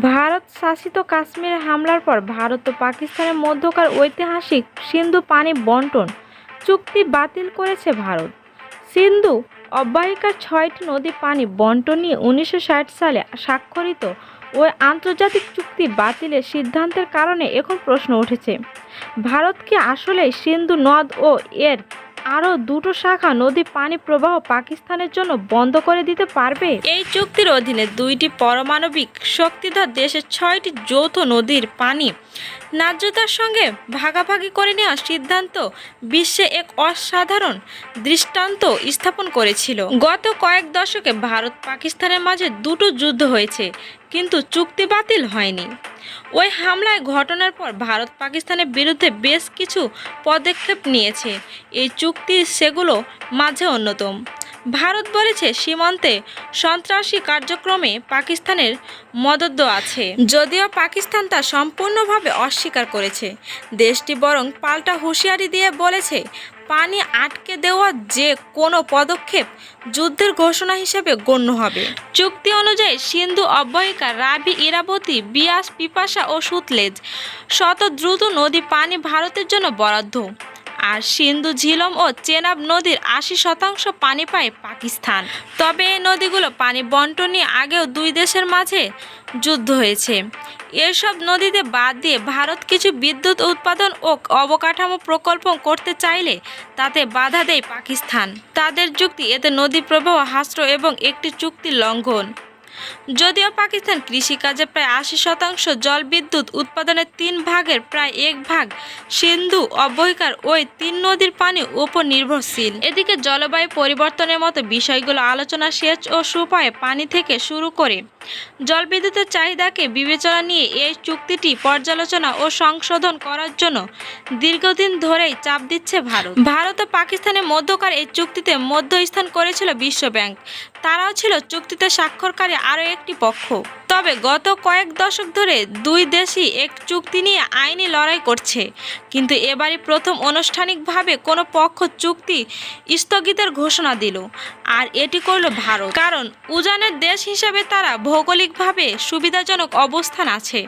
ভারত শাসিত কাশ্মীরে হামলার পর ভারত ও পাকিস্তানের মধ্যকার ঐতিহাসিক সিন্ধু পানি বন্টন চুক্তি বাতিল করেছে ভারত। সিন্ধু অব্যাহিকার ছয়টি নদী পানি বন্টন নিয়ে উনিশশো ষাট সালে স্বাক্ষরিত ওই আন্তর্জাতিক চুক্তি বাতিলের সিদ্ধান্তের কারণে এখন প্রশ্ন উঠেছে। ভারত কি আসলে সিন্ধু নদ ও এর আরও দুটো শাখা নদী পানি প্রবাহ পাকিস্তানের জন্য বন্ধ করে দিতে পারবে। এই চুক্তির অধীনে দুইটি পারমাণবিক শক্তিধর দেশের ছয়টি যৌথ নদীর পানি ন্যায্যতার সঙ্গে ভাগাভাগি করে নেওয়ার সিদ্ধান্ত বিশ্বে এক অসাধারণ দৃষ্টান্ত স্থাপন করেছিল। গত কয়েক দশকে ভারত পাকিস্তানের মাঝে দুটো যুদ্ধ হয়েছে। কিন্তু চুক্তি বাতিল হয়নি। ওই হামলায় ঘটনার পর ভারত পাকিস্তানের বিরুদ্ধে বেশ কিছু পদক্ষেপ নিয়েছে। এই চুক্তি সেগুলো মাঝে অন্যতম। ভারত বলেছে, সীমান্তে সন্ত্রাসী কার্যক্রমে পাকিস্তানের মদত আছে। যদিও পাকিস্তান তা সম্পূর্ণভাবে অস্বীকার করেছে। দেশটি বরং পাল্টা হুঁশিয়ারি দিয়ে বলেছে পানি আটকে দেওয়া যে কোনো পদক্ষেপ যুদ্ধের ঘোষণা হিসেবে গণ্য হবে। চুক্তি অনুযায়ী সিন্ধু অব্যয়িকা রাবি ইরাবতী, বিয়াস, পিপাসা ও সুতলেজ শত দ্রুত নদী পানি ভারতের জন্য বরাদ্দ। আর সিন্ধু ঝিলম ও চেনাব নদীর আশি শতাংশ পানি পায় পাকিস্তান। তবে এই নদীগুলো পানি বন্টন নিয়ে আগেও দুই দেশের মাঝে যুদ্ধ হয়েছে। এসব নদীতে বাদ দিয়ে ভারত কিছু বিদ্যুৎ উৎপাদন ও অবকাঠামো প্রকল্প করতে চাইলে তাতে বাধা দেয় পাকিস্তান। তাদের যুক্তি, এতে নদী প্রবাহ হ্রাস এবং একটি চুক্তি লঙ্ঘন। যদিও পাকিস্তান কৃষিকাজে প্রায় আশি শতাংশ জলবিদ্যুৎ উৎপাদনের তিন ভাগের প্রায় এক ভাগ সিন্ধু অবহিকার ওই তিন নদীর পানি উপর নির্ভরশীল। এদিকে জলবায়ু পরিবর্তনের মতো বিষয়গুলো আলোচনা সেচ ও সুপায়ে পানি থেকে শুরু করে জলবিদ্যুতের চাহিদাকে বিবেচনা নিয়ে এই চুক্তিটি পর্যালোচনা ও সংশোধন করার জন্য দীর্ঘদিন ধরেই চাপ দিচ্ছে ভারত। ভারত ও পাকিস্তানের মধ্যকার এই চুক্তিতে মধ্যস্থান করেছিল বিশ্বব্যাংক। তারাও ছিল চুক্তিতে স্বাক্ষরকারী আরও একটি পক্ষ। তবে গত কয়েক দশক ধরে দুই দেশই এক চুক্তি নিয়ে আইনি লড়াই করছে। কিন্তু এবারই প্রথম আনুষ্ঠানিকভাবে কোনো পক্ষ চুক্তি স্থগিতের ঘোষণা দিল। আর এটি করল ভারত। কারণ উজানের দেশ হিসেবে তারা ভৌগোলিকভাবে সুবিধাজনক অবস্থান আছে।